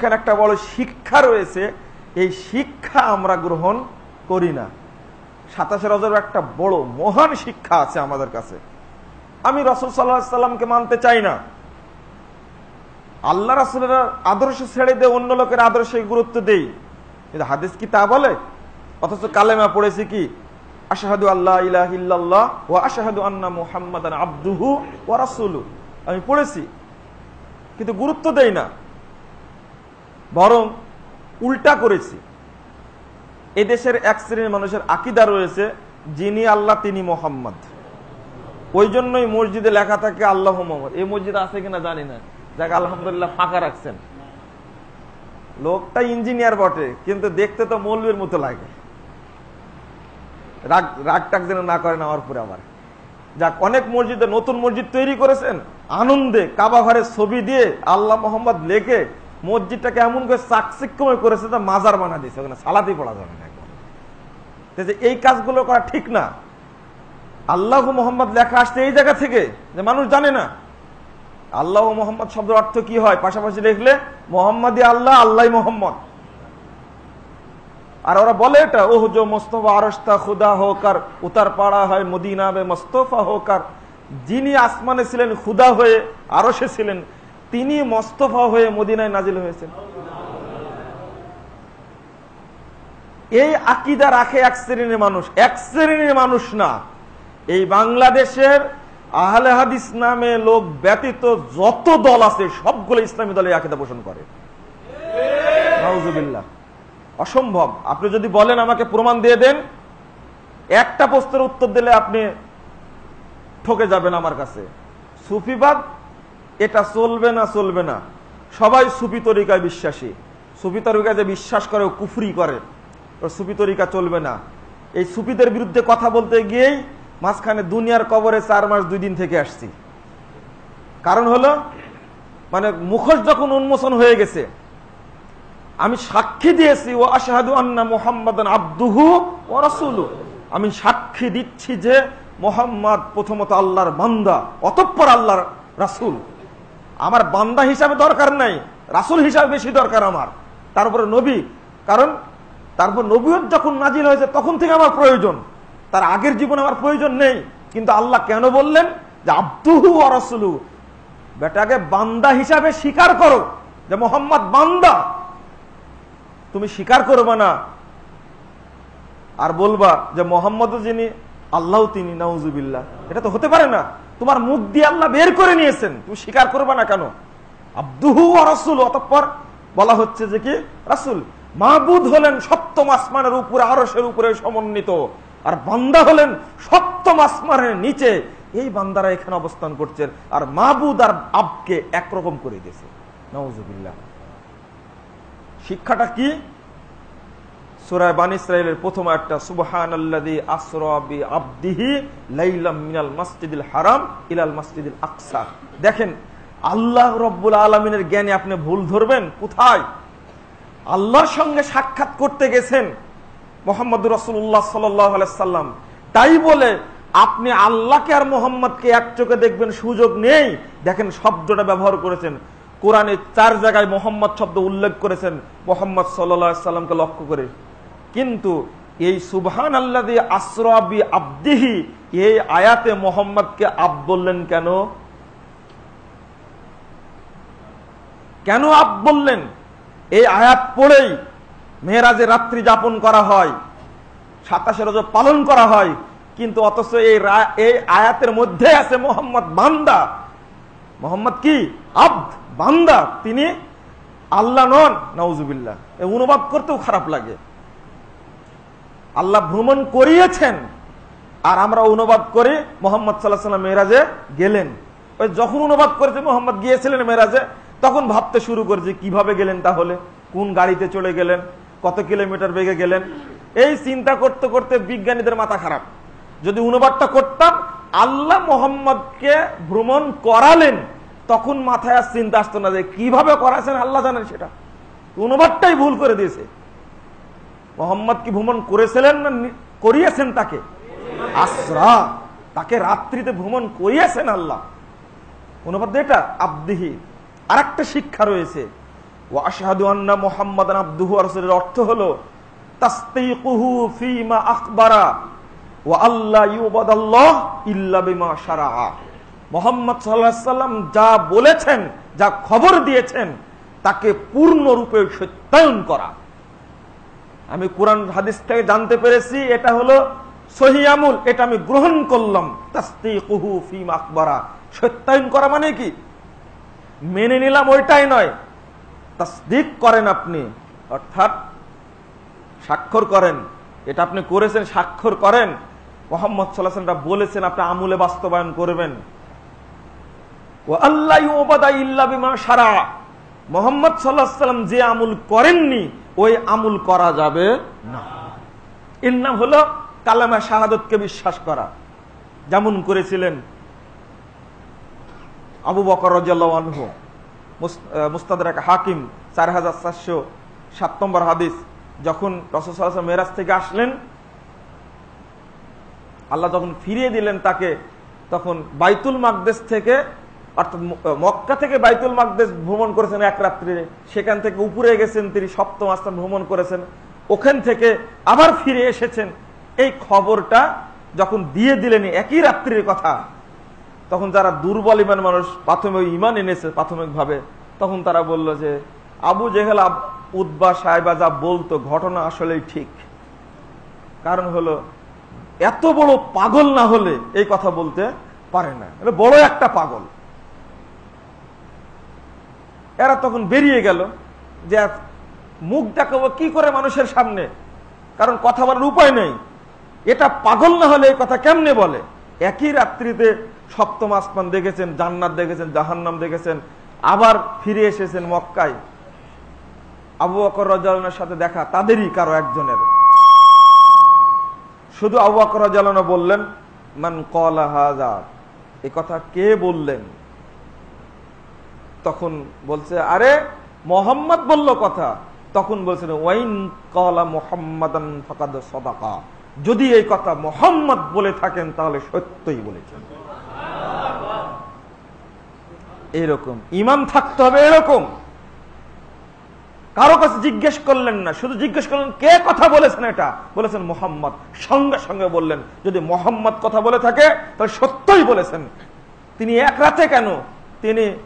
সেখানে একটা বড় শিক্ষা রয়েছে, এই শিক্ষা আমরা গ্রহণ করি না। সাতাশে রজব একটা বড় মহান শিক্ষা আছে আমাদের কাছে। আমি রসুল সাল্লাহ সাল্লামকে মানতে চাই না। আল্লাহ রাসুলের আদর্শ ছেড়ে দিয়ে অন্য লোকের আদর্শে গুরুত্ব দেই। কিন্তু হাদিস কি তা বলে? অথচ কালেমা পড়েছি কি? আশাহাদু আল্লাহ ইলাহিল্লাহ ও আশাহাদু আন্না মুহাম্মদ আব্দুহু ও রাসুলু আমি পড়েছি। কিন্তু গুরুত্ব দেই না। বরং উল্টা করেছি। এদেশের এক শ্রেণির মানুষের আকিদা রয়েছে, যিনি আল্লাহ, তিনি মোহাম্মদ। ওই জন্যই মসজিদে লেখা থাকে, আল্লাহ মোহাম্মদ। এই মসজিদ আছে কিনা জানি না। যাকে, আলহামদুলিল্লাহ, ফাঁকা রাখছেন। লোকটা ইঞ্জিনিয়ার বটে, কিন্তু দেখতে তো মৌলবীর মতো লাগে। রাগ রাগ টাক যেন না করেন আমার উপরে আবার। যাক, অনেক মসজিদে নতুন মসজিদ তৈরি করেছেন। আনন্দে কাবা ঘরের ছবি দিয়ে আল্লাহ মোহাম্মদ লেখে মসজিদটাকে এমন করে চাকচিক্যময় করেছে তা মাজার বানা দিয়েছে, ওখানে সালাতেই পড়া যাবে না একবার এই কাজগুলো করা ঠিক না। আল্লাহ মোহাম্মদ লেখা আসছে এই জায়গা থেকে যে মানুষ জানে না। আল্লাহ মোহাম্মদ শব্দের অর্থ কি হয়? পাশাপাশি লিখলে, মোহাম্মদী আল্লাহ আল্লাহ মোহাম্মদ। আর ওরা বলে এটা, ওহ জো মোস্তফা আরস্তা খুদা হোক আর উতার পাড়া হয় মদিনা বে মোস্তফা হোক আর যিনি আসমানে ছিলেন, খুদা হয়ে আরসে ছিলেন তিনি মস্তফা হয়ে মদিনায় নাজিল হয়েছেন। এই আকিদা রাখে এক শ্রেণির মানুষ। এক শ্রেণির মানুষ না। এই বাংলাদেশের আহলে হাদিস নামে লোক ব্যতীত যত দল আছে, সবগুলো ইসলামী দলে আকিদা পোষণ করে। অসম্ভব। আপনি যদি বলেন আমাকে প্রমাণ দিয়ে দেন, একটা প্রশ্নের উত্তর দিলে আপনি ঠকে যাবেন আমার কাছে। সুফিবাদ এটা চলবে না চলবে না। সবাই সুফি তরিকায় বিশ্বাসী। সুফি তরিকায় যে বিশ্বাস করে, ও কুফরি করে, ওর সুফি তরিকা চলবে না। এই সুফিদের বিরুদ্ধে কথা বলতে গিয়েই মাঝখানে দুনিয়ার কবরে চার মাস, দুই দিন থেকে আসছি। কারণ হলো মানে মুখোশ যখন উন্মোচন হয়ে গেছে, আমি সাক্ষী দিয়েছি, ও আশাহাদু আন্না মোহাম্মদ আব্দুহু ও রাসুলু আমি সাক্ষী দিচ্ছি যে, মোহাম্মদ প্রথমত আল্লাহর বান্দা, অতঃপর আল্লাহর রাসুল। আমার বান্দা হিসাবে দরকার নাই, রাসুল হিসাবে বেশি দরকার আমার। তারপরে নবী, কারণ তারপর নবীয়ত যখন নাজিল হয়েছে, তখন থেকে আমার প্রয়োজন। তার আগের জীবনে আমার প্রয়োজন নেই। কিন্তু আল্লাহ কেন বললেন যে, আব্দুহু ও রাসুলু বেটাকে বান্দা হিসাবে স্বীকার করো যে, মোহাম্মদ বান্দা তুমি স্বীকার করবে না। আর বলবা যে, মোহাম্মদ যিনি, আল্লাহ তিনি, নাউজুবিল্লাহ এটা তো হতে পারে না। তোমার মুখ দিয়ে আল্লাহ বের করে নিয়েছেন। তুমি স্বীকার করবে না কেন? আব্দুহু রাসুল, অতঃপর বলা হচ্ছে যে কি? রাসুল মাহবুদ হলেন সপ্তম আসমানের উপরে আরসের উপরে সমন্বিত। আর বান্দা হলেন সপ্তম আসমানের নিচে। এই বান্দারা এখানে অবস্থান করছেন। আর মাহবুদ আর আবকে একরকম করে দিয়েছে। নওয়াজুবিল্লাহ শিক্ষাটা কি? সুরায় বান ইসরায়েলের প্রথম একটা সুবহান আসরাবি আব্দিহি লাইলাম মিনাল মসজিদুল হারাম ইলাল মসজিদুল আকসা। দেখেন, আল্লাহ রব্বুল আলমিনের জ্ঞানে আপনি ভুল ধরবেন, কোথায়? আল্লাহর সঙ্গে সাক্ষাৎ করতে গেছেন মোহাম্মদ রসুল্লাহ সাল্লাম। তাই বলে, আপনি আল্লাহকে আর মোহাম্মদকে এক চোখে দেখবেন, সুযোগ নেই। দেখেন, শব্দটা ব্যবহার করেছেন। কোরআনে চার জায়গায় মোহাম্মদ শব্দ উল্লেখ করেছেন, মোহাম্মদ সাল্লামকে লক্ষ্য করে। কিন্তু এই সুবহান আল্লাহ আসরাবি আব্দিহি এই আয়াতে মোহাম্মদকে আব বললেন কেন? কেন আব বললেন? এই আয়াত পড়েই মেয়েরাজে রাত্রি যাপন করা হয়, সাতাশে রোজ পালন করা হয়, কিন্তু অথচ এই এই আয়াতের মধ্যে আছে মোহাম্মদ বান্দা। মোহাম্মদ কি? আব্দ বান্দা। তিনি আল্লাহ নন নওজুবিল্লাহ অনুবাদ করতেও খারাপ লাগে। আল্লাহ ভ্রমণ করিয়েছেন আর আমরা অনুবাদ করি মোহাম্মদ সাল্লাহ সাল্লাম মেয়েরাজে গেলেন। ওই যখন অনুবাদ করেছে মোহাম্মদ গিয়েছিলেন মেয়েরাজে, তখন ভাবতে শুরু করেছে কীভাবে গেলেন তাহলে? কোন গাড়িতে চলে গেলেন? কত কিলোমিটার বেগে গেলেন? এই চিন্তা করতে করতে বিজ্ঞানীদের মাথা খারাপ। যদি অনুবাদটা করতাম, আল্লাহ মোহাম্মদকে ভ্রমণ করালেন, তখন মাথায় আর চিন্তা আসতো না যে কীভাবে করাছেন, আল্লাহ জানেন সেটা। অনুবাদটাই ভুল করে দিয়েছে। মোহাম্মদ কি ভ্রমণ করেছিলেন না করিয়েছেন তাকে? আশ্রা তাকে রাত্রিতে ভ্রমণ করিয়েছেন আল্লাহ। অনুবাদ এটা? আবদিহি। আর একটা শিক্ষা রয়েছে। ও আন্না ওয়া অর্থ হলো ফীমা আখবারা ওয়া আল্লা ইউবাদাল্লাহ ইল্লা বিমা শারাআ। মোহাম্মদ যা বলেছেন, যা খবর দিয়েছেন, তাকে পূর্ণরূপে সত্যায়ন করা। আমি কোরআন হাদিস থেকে জানতে পেরেছি, এটা হলো সহি আমুল, এটা আমি গ্রহণ করলাম। ফীমা আখবারা সত্যায়ন করা মানে কি? মেনে নিলাম ওইটাই নয়। তাসদিক করেন আপনি, অর্থাৎ স্বাক্ষর করেন। এটা আপনি করেছেন, স্বাক্ষর করেন। মোহাম্মদ সাল্লাহামটা বলেছেন, আপনি আমুলে বাস্তবায়ন করবেন। আল্লাহ ইল্লা সারা মোহাম্মদ সাল্লাহ সাল্লাম যে আমুল করেননি ওই আমুল করা যাবে না। এর নাম হলো কালামা শাহাদতকে বিশ্বাস করা। যেমন করেছিলেন আবু বকর রাজু মুস্তাদ হাকিম, চার হাজার চারশো সাত নম্বর হাদিস, যখন রসদ মেরাজ থেকে আসলেন, আল্লাহ যখন ফিরিয়ে দিলেন তাকে, তখন বাইতুল মাকদেশ থেকে অর্থাৎ মক্কা থেকে বাইতুল মাকদেশ ভ্রমণ করেছেন এক রাত্রে সেখান থেকে উপরে গেছেন তিনি, সপ্তম আস্থান ভ্রমণ করেছেন। ওখান থেকে আবার ফিরে এসেছেন। এই খবরটা যখন দিয়ে দিলেন একই রাত্রির কথা, তখন যারা দুর্বল ইমান মানুষ, প্রাথমিক ইমান এনেছে প্রাথমিকভাবে, তখন তারা বলল যে, আবু জেহেল উদ্বা সাহেবা যা বলতো, ঘটনা আসলেই ঠিক। কারণ হলো, এত বড় পাগল না হলে এই কথা বলতে পারে না। বড় একটা পাগল। এরা তখন বেরিয়ে গেল যে মুখ দেখাবো কি করে মানুষের সামনে। কারণ কথা বলার উপায় নেই। এটা পাগল না হলে এই কথা কেমনে বলে? একই রাত্রিতে সপ্তম আসমান দেখেছেন, জান্নাত দেখেছেন, জাহান্নাম দেখেছেন, আবার ফিরে এসেছেন মক্কায়। আবু বকর রাজালনের সাথে দেখা, তাদেরই কারও একজনের। শুধু আবু বকর রাজালনা বললেন, মান কলা হাজা এ কথা কে বললেন? তখন বলছে, আরে, মোহাম্মদ বলল কথা। তখন বলছেন ওয়াইন কলা মোহাম্মদান ফাকাদ সদাকা। যদি এই কথা মোহাম্মদ বলে থাকেন, তাহলে সত্যই বলেছেন। এরকম। ইমান থাকতে হবে এরকম। কারও কাছে জিজ্ঞেস করলেন না। শুধু জিজ্ঞেস করলেন, কে কথা বলেছেন এটা? বলেছেন মোহাম্মদ। সঙ্গে সঙ্গে বললেন, যদি মোহাম্মদ কথা বলে থাকে, তাহলে সত্যই বলেছেন। তিনি এক রাতে কেন? তিনি